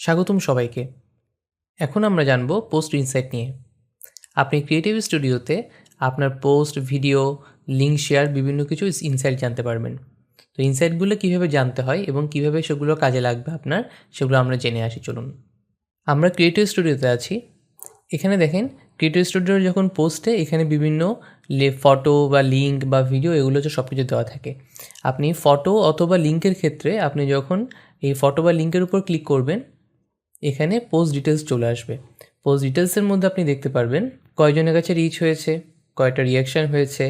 স্বাগতম সবাইকে। এখন আমরা জানব পোস্ট ইনসাইট নিয়ে। আপনি ক্রিয়েটিভ স্টুডিওতে আপনার পোস্ট, ভিডিও লিঙ্ক শেয়ার, বিভিন্ন কিছু ইনসাইট জানতে পারবেন। তো ইনসাইটগুলো কীভাবে জানতে হয় এবং কীভাবে সেগুলো কাজে লাগবে আপনার, সেগুলো আমরা জেনে আসি, চলুন। আমরা ক্রিয়েটিভ স্টুডিওতে আছি। এখানে দেখেন, ক্রিয়েটিভ স্টুডিওর যখন পোস্টে এখানে বিভিন্ন ফটো বা লিঙ্ক বা ভিডিও, এগুলো হচ্ছে সব কিছু দেওয়া থাকে। আপনি ফটো অথবা লিঙ্কের ক্ষেত্রে আপনি যখন এই ফটো বা লিঙ্কের উপর ক্লিক করবেন এখানে পোস্ট ডিটেলস চলে আসবে। পোস্ট ডিটেলসের মধ্যে আপনি দেখতে পারবেন কয়জনের কাছে রিচ হয়েছে, কয়টা রিয়াকশান হয়েছে,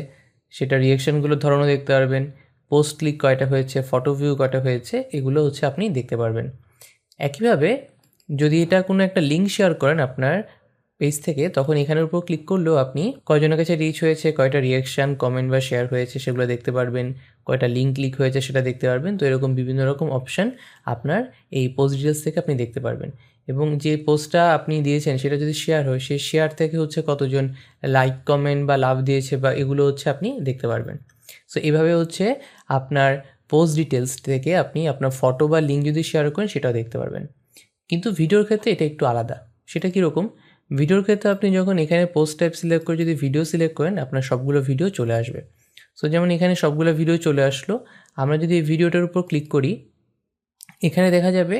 সেটা রিয়াকশানগুলোর ধরনও দেখতে পারবেন পোস্ট ক্লিক কয়টা হয়েছে ফটো ভিউ কয়টা হয়েছে, এগুলো হচ্ছে আপনি দেখতে পারবেন। একইভাবে যদি এটা কোনো একটা লিঙ্ক শেয়ার করেন আপনার পেজ থেকে, তখন এখানের উপর ক্লিক করলেও আপনি কয়জনের কাছে রিচ হয়েছে, কয়টা রিয়াকশান কমেন্ট বা শেয়ার হয়েছে, সেগুলো দেখতে পারবেন। কয়টা লিঙ্ক ক্লিক হয়েছে সেটা দেখতে পারবেন। তো এরকম বিভিন্ন রকম অপশান আপনার এই পোস্ট ডিটেলস থেকে আপনি দেখতে পারবেন। এবং যে পোস্টটা আপনি দিয়েছেন সেটা যদি শেয়ার হয়, সেই শেয়ার থেকে হচ্ছে কতজন লাইক কমেন্ট বা লাভ দিয়েছে বা এগুলো হচ্ছে আপনি দেখতে পারবেন। সো এভাবে হচ্ছে আপনার পোস্ট ডিটেলস থেকে আপনি আপনার ফটো বা লিঙ্ক যদি শেয়ার করেন, সেটাও দেখতে পারবেন। কিন্তু ভিডিওর ক্ষেত্রে এটা একটু আলাদা। সেটা কীরকম ভিডিওর ক্ষেত্রে আপনি যখন এখানে পোস্ট টাইপ সিলেক্ট করে যদি ভিডিও সিলেক্ট করেন, আপনার সবগুলো ভিডিও চলে আসবে। সো যেমন এখানে সবগুলো ভিডিও চলে আসলো। আমরা যদি এই ভিডিওটার উপর ক্লিক করি, এখানে দেখা যাবে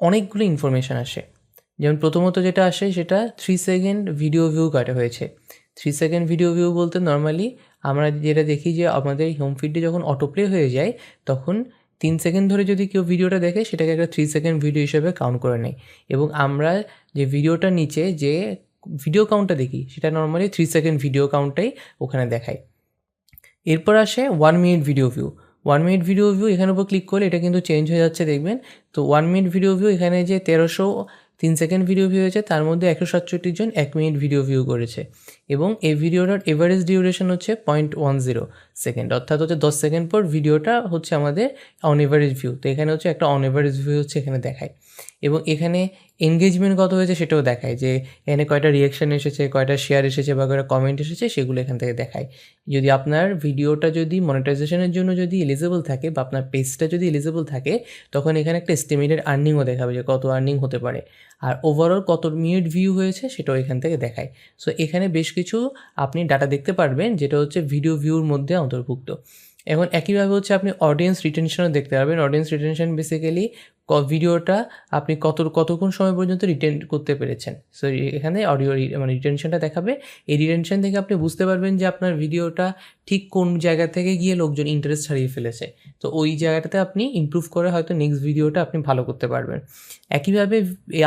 অনেকগুলো ইনফরমেশান আসে। যেমন প্রথমত যেটা আসে, সেটা থ্রি সেকেন্ড ভিডিও ভিউ কাটা হয়েছে। থ্রি সেকেন্ড ভিডিও ভিউ বলতে নর্মালি আমরা যেটা দেখি যে আমাদের হোম ফিডে যখন অটোপ্লে হয়ে যায়, তখন তিন সেকেন্ড ধরে যদি কেউ ভিডিওটা দেখে, সেটাকে একটা থ্রি সেকেন্ড ভিডিও হিসেবে কাউন্ট করে নেয়। এবং আমরা যে ভিডিওটার নিচে যে ভিডিও কাউন্টটা দেখি, সেটা নর্মালি থ্রি সেকেন্ড ভিডিও কাউন্টটাই ওখানে দেখায়। এরপর আসে one minute video view one minute video view এখানের উপর ক্লিক করলে এটা কিন্তু চেঞ্জ হয়ে যাচ্ছে, দেখবেন? তো ওয়ান মিনিট ভিডিও ভিউ এখানে যে তেরোশো তিন সেকেন্ড ভিডিও ভিউ হয়েছে, তার মধ্যে একশো সাতষট্টি জন এক মিনিট ভিডিও ভিউ করেছে। এবং এই ভিডিওটার এভারেজ ডিউরেশন হচ্ছে পয়েন্ট ওয়ান জিরো সেকেন্ড অর্থাৎ হচ্ছে দশ সেকেন্ড পর ভিডিওটা হচ্ছে আমাদের অন এভারেজ ভিউ তো এখানে হচ্ছে একটা অন এভারেজ ভিউ হচ্ছে এখানে দেখায়। এবং এখানে এনগেজমেন্ট কত হয়েছে সেটাও দেখায় যে এখানে কয়টা রিয়াকশান এসেছে, কয়টা শেয়ার এসেছে বা কয়টা কমেন্ট এসেছে সেগুলো এখান থেকে দেখায়। যদি আপনার ভিডিওটা যদি মনিটাইজেশনের জন্য যদি এলিজেবল থাকে বা আপনার পেজটা যদি এলিজেবল থাকে, তখন এখানে একটা এস্টিমেটেড আর্নিংও দেখাবে যে কত আর্নিং হতে পারে। আর ওভারঅল কত মিনিট ভিউ হয়েছে সেটাও এখান থেকে দেখায়। সো এখানে বেশ কিছু আপনি ডাটা দেখতে পারবেন যেটা হচ্ছে ভিডিও ভিউর মধ্যে অন্তর্ভুক্ত। এখন একইভাবে হচ্ছে আপনি অডিয়েন্স রিটেনশনও দেখতে পারবেন। অডিয়েন্স রিটেনশন বেসিক্যালি ভিডিওটা আপনি কত, কতক্ষণ সময় পর্যন্ত রিটেন করতে পেরেছেন? সো এখানে অডিও মানে রিটেনশনটা দেখাবে। এই রিটেনশন থেকে আপনি বুঝতে পারবেন যে আপনার ভিডিওটা ঠিক কোন জায়গা থেকে গিয়ে লোকজন ইন্টারেস্ট হারিয়ে ফেলেছে। তো ওই জায়গাটাতে আপনি ইম্প্রুভ করে হয়তো নেক্সট ভিডিওটা আপনি ভালো করতে পারবেন। একইভাবে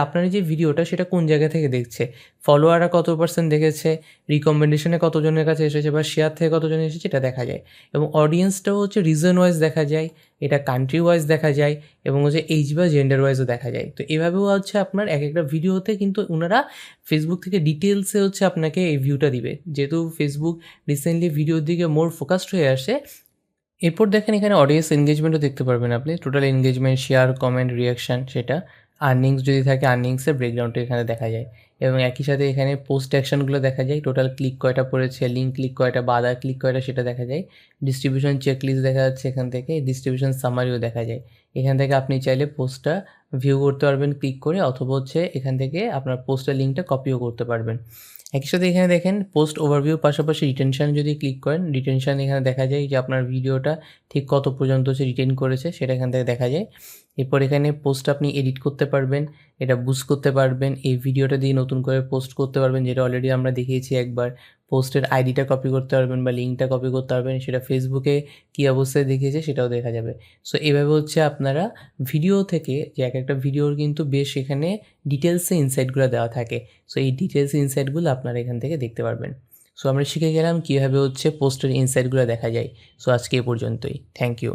আপনার যে ভিডিওটা সেটা কোন জায়গা থেকে দেখছে? ফলোয়াররা কত পার্সেন্ট দেখেছে রিকমেন্ডেশনে কতজনের কাছে এসেছে বা শেয়ার থেকে কতজন এসেছে এটা দেখা যায়। এবং অডিয়েন্সটাও হচ্ছে রিজন ওয়াইজ দেখা যায়, এটা কান্ট্রি ওয়াইজ দেখা যায় এবং হচ্ছে এইচ বা জেন্ডার ওয়াইজও দেখা যায়। তো এভাবেও হচ্ছে আপনার এক একটা ভিডিওতে কিন্তু ওনারা ফেসবুক থেকে ডিটেলসে হচ্ছে আপনাকে এই ভিউটা দিবে। যেহেতু ফেসবুক রিসেন্টলি ভিডিওর দিকে মোর ফোকাসড হয়ে আসে, এরপর দেখেন এখানে অডিয়েন্স এনগেজমেন্টও দেখতে পারবেন আপনি। Total engagement share comment reaction সেটা। আর্নিংস যদি থাকে আর্নিংসের ব্রেকডাউনটা এখানে দেখা যায়। এবং একই সাথে এখানে পোস্ট অ্যাকশনগুলো দেখা যায়। টোটাল ক্লিক কয়টা পড়েছে লিঙ্ক ক্লিক কয়টা বাদা ক্লিক কয়টা, সেটা দেখা যায়। ডিস্ট্রিবিউশন চেকলিস্ট দেখা যাচ্ছে এখান থেকে ডিস্ট্রিবিউশন সামারিও দেখা যায়। এখান থেকে আপনি চাইলে পোস্টটা ভিউ করতে পারবেন ক্লিক করে, অথবা হচ্ছে এখান থেকে আপনার পোস্টের লিঙ্কটা কপিও করতে পারবেন। একই সাথে এখানে দেখেন পোস্ট ওভারভিউ পাশাপাশি রিটেনশান যদি ক্লিক করেন রিটেনশান এখানে দেখা যায় যে আপনার ভিডিওটা ঠিক কত পর্যন্ত সে রিটেন করেছে, সেটা এখান থেকে দেখা যায়। এরপর এখানে পোস্ট আপনি এডিট করতে পারবেন। এটা বুস্ট করতে পারবেন। এই ভিডিওটা দিয়ে নতুন করে পোস্ট করতে পারবেন, যেটা অলরেডি আমরা দেখিয়েছি একবার। পোস্টের আইডিটা কপি করতে পারবেন বা লিঙ্কটা কপি করতে পারবেন, সেটা ফেসবুকে কী অবস্থায় দেখিয়েছে সেটাও দেখা যাবে। সো এভাবে হচ্ছে আপনারা ভিডিও থেকে, যে এক একটা ভিডিওর কিন্তু বেশ এখানে ডিটেলসে ইনসাইটগুলো দেওয়া থাকে। সো এই ডিটেলস ইনসাইটগুলো আপনারা এখান থেকে দেখতে পারবেন। সো আমরা শিখে গেলাম কীভাবে হচ্ছে পোস্টের ইনসাইটগুলো দেখা যায়। সো আজকে এ পর্যন্তই। Thank you